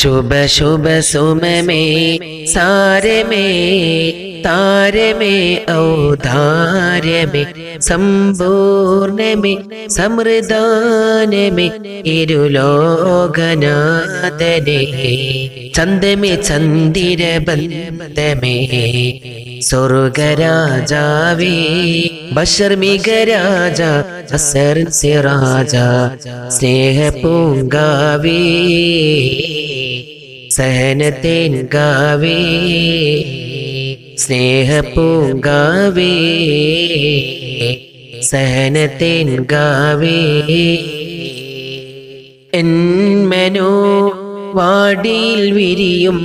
शुभ शुभ सुम में, सारे में, तारे में अवधार में, संपूर्ण में समृदान में इरुलोगनादने चंद में चंदिर बंद में, स्वर्ग राजावे बशर राजा, असर से राजा, स्नेह पूंगावे സഹനത്തേൻ ഗാവേ സ്നേഹപ്പൂങ്കാവേ സഹനത്തേൻ ഗാവേ. എന്മനോ വാടിയിൽ വിരിയും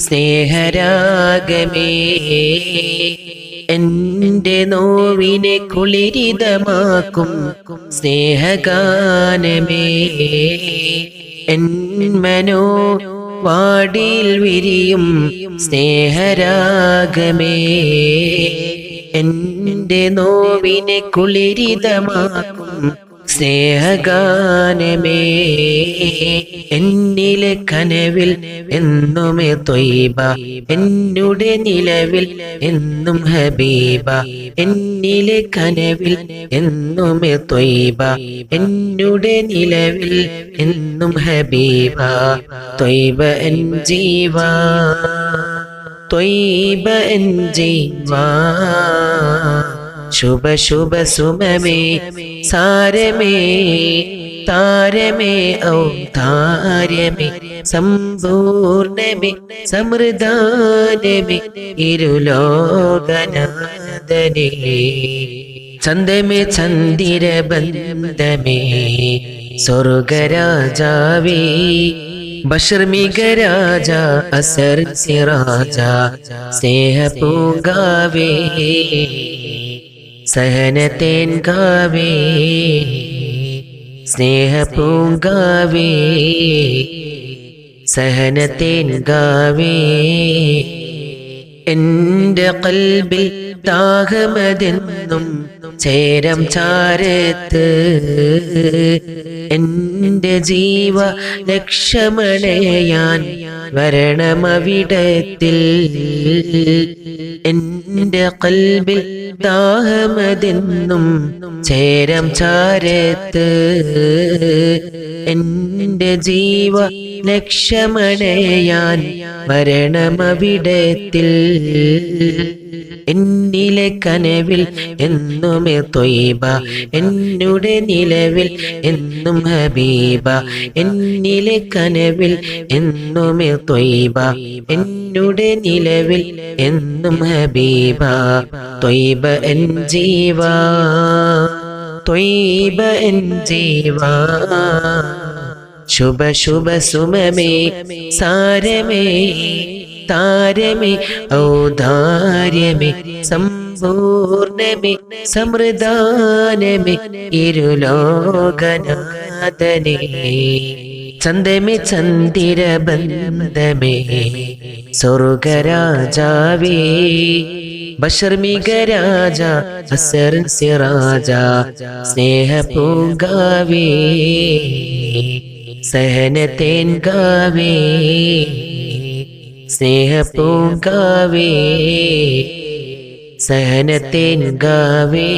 സ്നേഹരാഗമേ എന്റെ നോവിനെ കുളിരിതമാക്കും സ്നേഹഗാനമേ. എന്മനോ വാടിയിൽ വിരിയും സ്നേഹരാഗമേ. എന്റെ നോവിനെ കുളിരിതമാക്കും. സ്നേഹഗാനമേ എന്നിലെ കനവിൽ എന്നുമേ തൊയ്ബ. എന്നുടെ നിലവിൽ എന്നും ഹബീബ. എന്നിലെ കനവിൽ എന്നുമേ തൊയ്ബ. എന്നുടെ നിലവിൽ എന്നും ഹബീബ. തൊയ്ബ എൻ ജീവ. തൊയ്ബ എൻ ജീവ. शुभ शुभ सुम में, सार में, तार में, अवतार में, संपूर्ण में समृदान में, इरुलोकनादने चंद में, छंदिर बंद में, स्वर्ग राजावे बशर में गराजा असर से राजा सेह पूगावे സഹനത്തേൻ കാവേ സ്നേഹപൂങ്കാവേ സഹനത്തേൻ ഗാവേ എന്റെ കൽബിൽ ദാഹമതെന്നും ചേരം ചാരത്ത് എന്റെ ജീവ ലക്ഷമണയാൻ വരണമവിടത്തിൽ എന്റെ കൽബിൽ ദാഹമതെന്നും ചേരം ചാരത്ത് എന്റെ ജീവ ലക്ഷമണയാൻ മരണമവിടത്തിൽ എന്നിലെ കനവിൽ എന്നുമേ തൊയ്ബ എന്നുടെ നിലവിൽ എന്നും ഹബീബ. എന്നിലെ കനവിൽ എന്നുമേ തൊയ്ബ എന്നുടെ നിലവിൽ എന്നും ഹബീബ. തൊയ്ബ എൻ ജീവ തൊയ്ബ എൻ ജീവ. ശുഭ ശുഭ സുമമേ സാരമേ താരമേ ഔദാര്യമേ സമ്പൂർണമേ സമൃദ്ധാനമേ ഇരുലോകനാഥനേ ചന്ദമേ ചന്ദിരബന്ധമേ സ്വർഗരാജാവേ ബഷർമികരാജ അസർ സിറാജ सहन तेन गवे स्नेह तो गावे स्नेहपू सहन तेन गावे